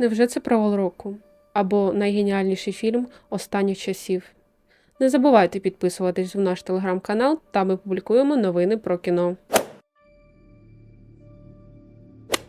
Невже це провал року? Або найгеніальніший фільм останніх часів? Не забувайте підписуватись в наш телеграм-канал, там ми публікуємо новини про кіно.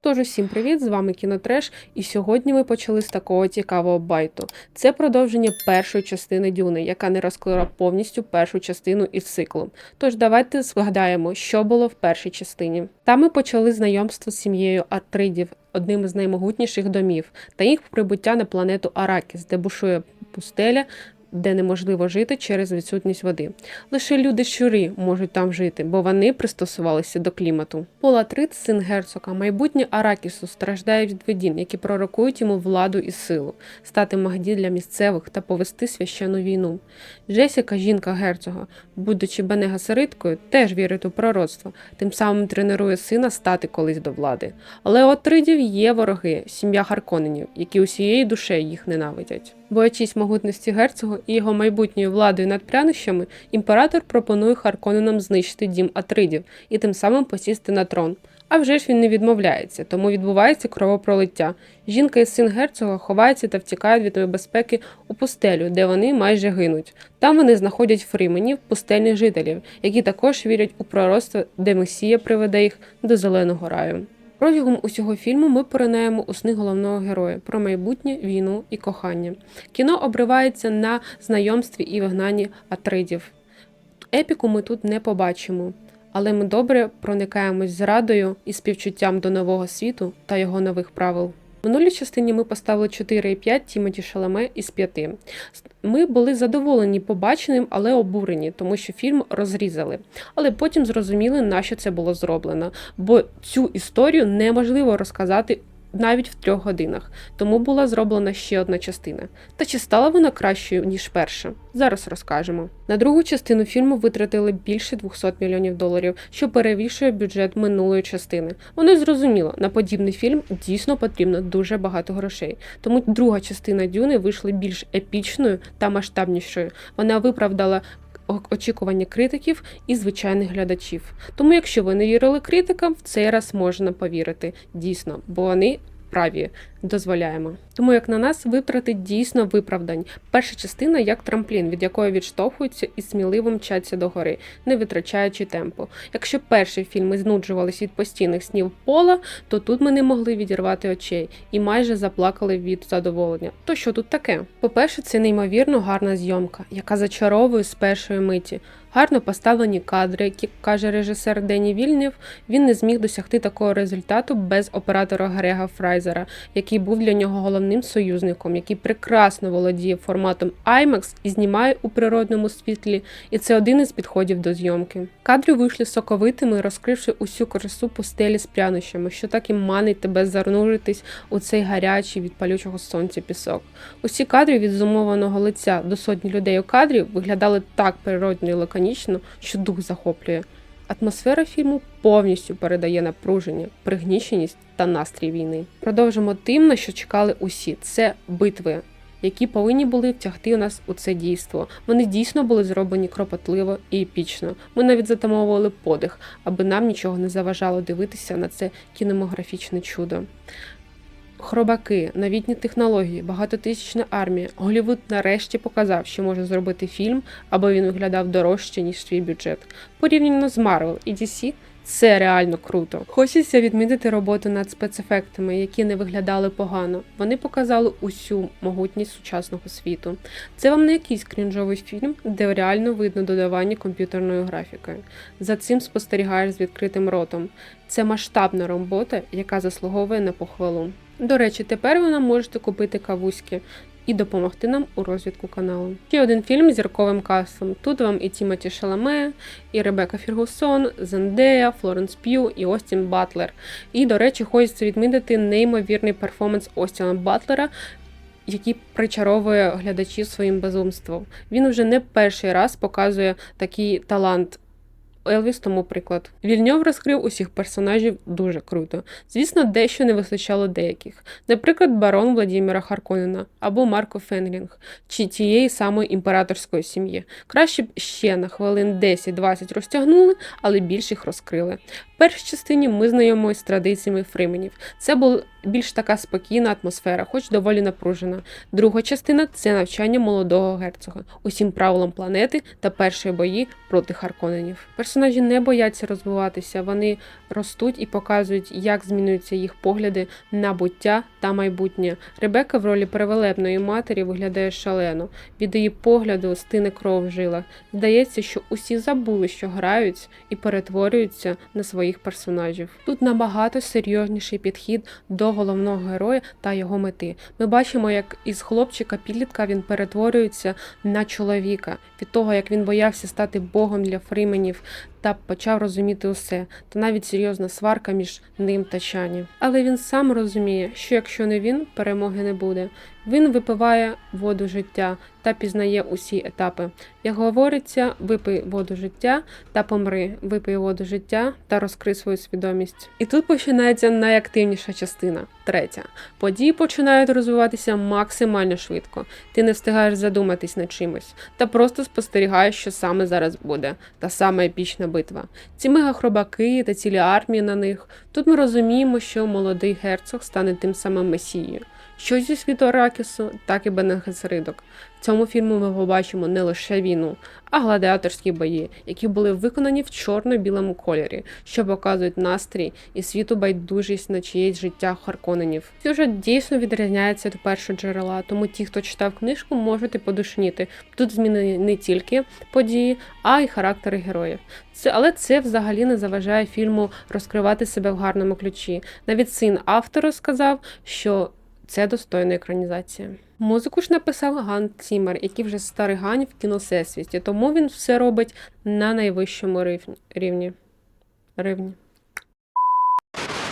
Тож усім привіт! З вами Кінотреш, і сьогодні ми почали з такого цікавого байту. Це продовження першої частини Дюни, яка не розкрила повністю першу частину із циклу. Тож давайте згадаємо, що було в першій частині. Там ми почали знайомство з сім'єю Атридів, одним із наймогутніших домів, та їх прибуття на планету Аракіс, де бушує пустеля. Де неможливо жити через відсутність води. Лише люди щури можуть там жити, бо вони пристосувалися до клімату. Пола Трит, син герцога, майбутнє Аракісу, страждає від видін, які пророкують йому владу і силу, стати магді для місцевих та повести священну війну. Джесіка, жінка герцога, будучи бенегасариткою, теж вірить у пророцтво, тим самим тренує сина стати колись до влади. Але у Атридів є вороги, сім'я Харконенів, які усією душею їх ненавидять. Боячись могутності герцога і його майбутньою владою над прянощами, імператор пропонує Харконенам знищити дім Атридів і тим самим посісти на трон. А вже ж він не відмовляється, тому відбувається кровопролиття. Жінка і син герцога ховаються та втікають від небезпеки у пустелю, де вони майже гинуть. Там вони знаходять фріменів, пустельних жителів, які також вірять у пророцтво, де Месія приведе їх до зеленого раю. Протягом усього фільму ми поринаємо у сни головного героя про майбутнє, війну і кохання. Кіно обривається на знайомстві і вигнанні атридів. Епіку ми тут не побачимо, але ми добре проникаємось зрадою і співчуттям до нового світу та його нових правил. В минулій частині ми поставили 4,5 Тімоті Шаламе із 5. Ми були задоволені побаченим, але обурені, тому що фільм розрізали. Але потім зрозуміли, на що це було зроблено, бо цю історію неможливо розказати. Навіть в трьох годинах, тому була зроблена ще одна частина. Та чи стала вона кращою ніж перша? Зараз розкажемо. На другу частину фільму витратили більше 200 мільйонів доларів, що перевішує бюджет минулої частини. Воно зрозуміло, на подібний фільм дійсно потрібно дуже багато грошей. Тому друга частина Дюни вийшла більш епічною та масштабнішою. Вона виправдала очікування критиків і звичайних глядачів. Тому, якщо ви не вірили критикам, в цей раз можна повірити дійсно, бо вони праві дозволяємо. Тому як на нас витрати дійсно виправдань. Перша частина як трамплін, від якої відштовхуються і сміливо мчаться до гори, не витрачаючи темпу. Якщо перший фільм ми знуджувалися від постійних снів пола, то тут ми не могли відірвати очей і майже заплакали від задоволення. То що тут таке? По-перше, це неймовірно гарна зйомка, яка зачаровує з першої миті. Гарно поставлені кадри, які каже режисер Дені Вільнєв, він не зміг досягти такого результату без оператора Грега Фрайзера, який був для нього головним союзником, який прекрасно володіє форматом IMAX і знімає у природному світлі, і це один із підходів до зйомки. Кадри вийшли соковитими, розкривши усю красу пустелі з прянощами, що так і манить тебе зануритись у цей гарячий від палючого сонця пісок. Усі кадри від зумованого лиця до сотні людей у кадрі виглядали так природно і лаконічно, що дух захоплює. Атмосфера фільму повністю передає напруження, пригніченість та настрій війни. Продовжимо тим, на що чекали усі: це битви, які повинні були втягти нас у це дійство. Вони дійсно були зроблені кропотливо і епічно. Ми навіть затамовували подих, аби нам нічого не заважало дивитися на це кінемографічне чудо. Хробаки, новітні технології, багатотисячна армія. Голівуд нарешті показав, що може зробити фільм, аби він виглядав дорожче, ніж свій бюджет. Порівняно з Marvel і DC це реально круто. Хочеться відмітити роботу над спецефектами, які не виглядали погано. Вони показали усю могутність сучасного світу. Це вам не якийсь крінжовий фільм, де реально видно додавання комп'ютерної графіки. За цим спостерігаєш з відкритим ротом. Це масштабна робота, яка заслуговує на похвалу. До речі, тепер ви нам можете купити кавуськи і допомогти нам у розвитку каналу. Ще один фільм з зірковим кастом. Тут вам і Тімоті Шаламе, і Ребека Фіргусон, Зендея, Флоренс П'ю і Остін Батлер. І, до речі, хочеться відмітити неймовірний перформанс Остіна Батлера. Який причаровує глядачів своїм безумством. Він вже не перший раз показує такий талант Елвіс тому приклад. Вільньов розкрив усіх персонажів дуже круто. Звісно, дещо не вистачало деяких. Наприклад, барон Владіміра Харконена або Марко Фенрінг, чи тієї самої імператорської сім'ї. Краще б ще на хвилин 10-20 розтягнули, але більш їх розкрили. В першій частині ми знайомимося з традиціями фрименів. Це була більш така спокійна атмосфера, хоч доволі напружена. Друга частина це навчання молодого герцога, усім правилам планети та перші бої проти Харконенів. Персонажі не бояться розвиватися, вони ростуть і показують, як змінюються їх погляди на буття та майбутнє. Ребека в ролі перевелебної матері виглядає шалено. Від її погляду стине кров в жилах. Здається, що усі забули, що грають, і перетворюються на своїх персонажів. Тут набагато серйозніший підхід до головного героя та його мети. Ми бачимо, як із хлопчика підлітка він перетворюється на чоловіка від того, як він боявся стати богом для фрименів та почав розуміти усе, та навіть серйозна сварка між ним та Чані. Але він сам розуміє, що якщо не він, перемоги не буде. Він випиває воду життя та пізнає усі етапи. Як говориться, випий воду життя та помри, випий воду життя та розкрий свою свідомість. І тут починається найактивніша частина третя. Події починають розвиватися максимально швидко. Ти не встигаєш задуматись над чимось, та просто спостерігаєш, що саме зараз буде, та сама епічна битва. Ці мегахробаки та цілі армії на них. Тут ми розуміємо, що молодий герцог стане тим самим месією. Що зі світу Аракісу, так і Бенегесеридок. Цьому фільму ми побачимо не лише війну, а гладіаторські бої, які були виконані в чорно-білому кольорі, що показують настрій і світу байдужість на чиєсь життя Харконенів. Сюжет дійсно відрізняється від першого джерела, тому ті, хто читав книжку, можете подушніти. Тут змінені не тільки події, а й характери героїв. Це, але це взагалі не заважає фільму розкривати себе в гарному ключі. Навіть син автора сказав, що це достойна екранізація. Музику ж написав Ган Цімер, який вже старий гань в кіносесвіті, тому він все робить на найвищому рівні- рівні.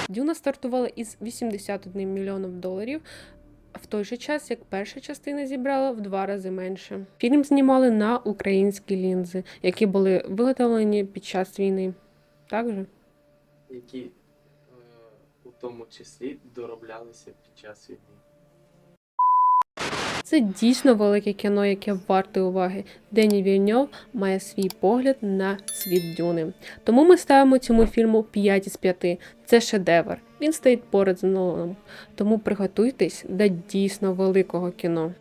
Дюна стартувала із 81 мільйоном доларів, в той же час, як перша частина зібрала в два рази менше. Фільм знімали на українські лінзи, які були виготовлені під час війни. Так же? які у тому числі дороблялися під час війни. Це дійсно велике кіно, яке варте уваги. Дені Вільньов має свій погляд на світ Дюни. Тому ми ставимо цьому фільму 5 із 5. Це шедевр. Він стоїть поряд з Ноланом. Тому приготуйтесь до дійсно великого кіно.